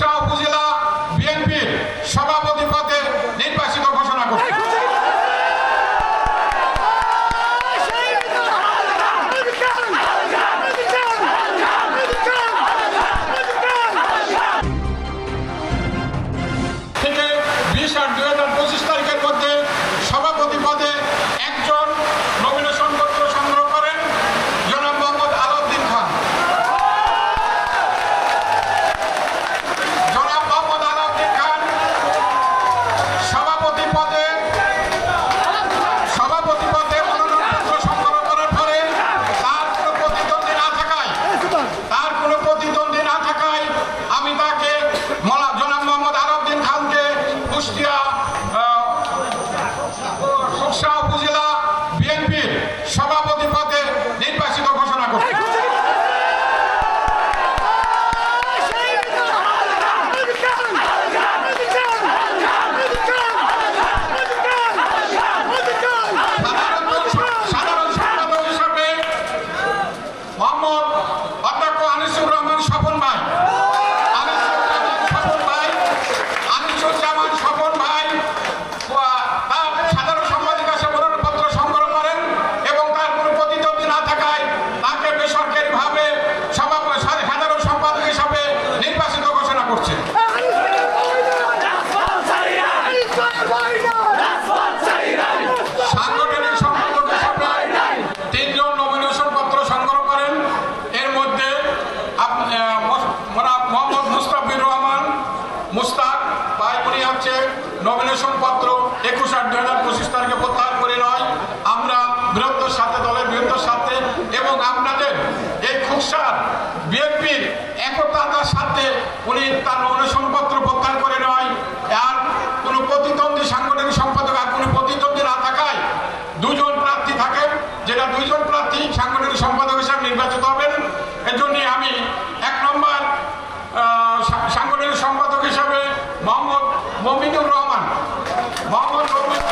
বর্ষা উপজেলা বিএনপির সভাপতি পদে নির্বাচিত ঘোষণা করছে। বিশ আট powerful একুশ আট দুই হাজার পঁচিশ তারিখে প্রত্যাহার করে নয়। আমরা বৃহত্তর সাথে দলের বৃহত্তর সাথে এবং আপনাদের এই খুকসার বিএনপির একতার সাথে উনি তার অনুসংপত্র প্রত্যাহার করে নয়। আর কোনো প্রতিদ্বন্দ্বী সাংগঠনিক সম্পাদক আর কোনো প্রতিদ্বন্দ্বী না থাকায় দুজন প্রার্থী থাকেন, যেটা দুইজন প্রার্থী সাংগঠনিক সম্পাদক হিসাবে নির্বাচিত হবেন। এজন্য আমি এক নম্বর সাংগঠনিক সম্পাদক হিসাবে মোহাম্মদ মমিনুর রহমান Mama,